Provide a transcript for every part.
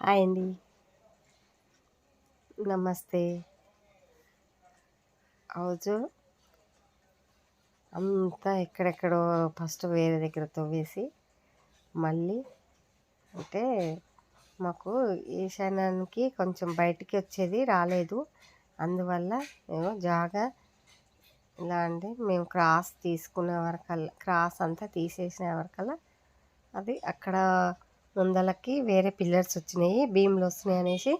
Hi అండి. నమస్తే. రోజు అంతా ఎక్కడెక్కడో ఫస్ట్ వేరే దగ్గర తవ్వేసి మళ్ళీ అంటే మాకు ఈశాన్యానికి కొంచెం బయటికి వచ్చేది రాలేదు. అందువల్ల మేము జాగా ఇలా అంటే మేము క్రాస్ తీసుకునే వరకల్లా క్రాస్ అంతా తీసేసిన వరకల్లా అది అక్కడ ముందలకి వేరే పిల్లర్స్ వచ్చినాయి భీములు వస్తున్నాయి అనేసి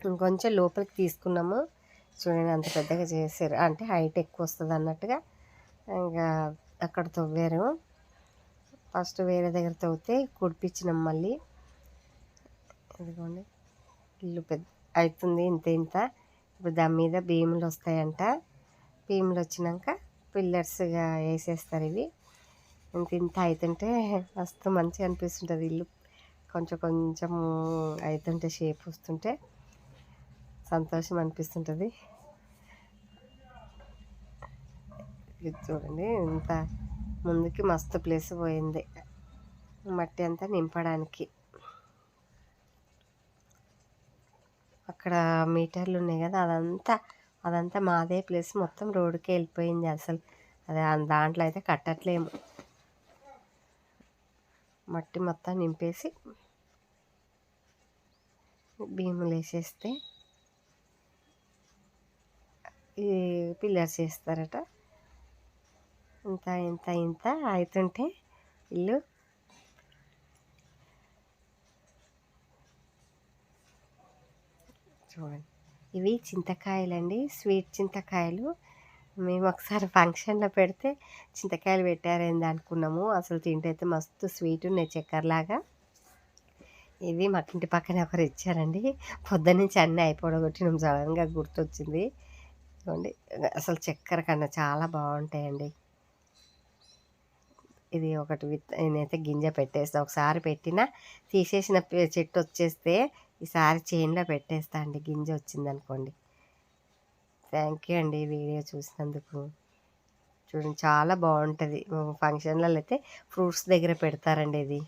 ఇంకొంచెం లోపలికి తీసుకున్నాము. చూడండి అంత పెద్దగా చేశారు. అంటే హైట్ ఎక్కువ వస్తుంది అన్నట్టుగా ఇంకా అక్కడ తవ్వారు. ఫస్ట్ వేరే దగ్గర తవ్వితే కుడిపించినాం మళ్ళీ. ఇదిగోండి. ఇల్లు పెద్ద అవుతుంది ఇంత ఇంత. ఇప్పుడు దాని మీద భీములు వస్తాయంట. భీములు వచ్చినాక పిల్లర్స్గా వేసేస్తారు ఇవి. ఇంక ఇంత అవుతుంటే మస్తు మంచిగా అనిపిస్తుంటుంది. ఇల్లు కొంచెం కొంచెం అవుతుంటే షేప్ వస్తుంటే సంతోషం అనిపిస్తుంటుంది. ఇది చూడండి ఇంత ముందుకి మస్తు ప్లేస్ పోయింది. మట్టి అంతా నింపడానికి. అక్కడ మీటర్లు ఉన్నాయి కదా అదంతా అదంతా మాదే ప్లేస్ మొత్తం రోడ్డుకే వెళ్ళిపోయింది అసలు. అదే దాంట్లో అయితే కట్టట్లేము. మట్టి మొత్తం నింపేసి భీములు వేసేస్తే ఈ పిల్లర్స్ వేస్తారట. ఇంత ఇంత ఇంత అవుతుంటే ఇల్లు చూడండి. ఇవి చింతకాయలండి. స్వీట్ చింతకాయలు. మేము ఒకసారి ఫంక్షన్లో పెడితే చింతకాయలు పెట్టారేంది అనుకున్నాము. అసలు తింటే మస్తు స్వీట్ ఉన్నాయి చక్కెరలాగా. ఇది మాకు ఇంటి పక్కన ఒకరు ఇచ్చారండి? పొద్దున్నుంచి అన్నీ అయిపోవడగొట్టినాం సడన్గా గుర్తొచ్చింది. చూడండి అసలు చక్కెర కన్నా చాలా బాగుంటాయండి. ఇది ఒకటి విత్ నేనైతే గింజ పెట్టేస్తా. ఒకసారి పెట్టిన తీసేసిన చెట్టు వచ్చేస్తే ఈసారి చేనులో పెట్టేస్తా అండి. గింజ వచ్చిందనుకోండి. థ్యాంక్ యూ అండి వీడియో చూసినందుకు. చూడండి చాలా బాగుంటుంది. ఫంక్షన్లలో అయితే ఫ్రూట్స్ దగ్గర పెడతారండి ఇది.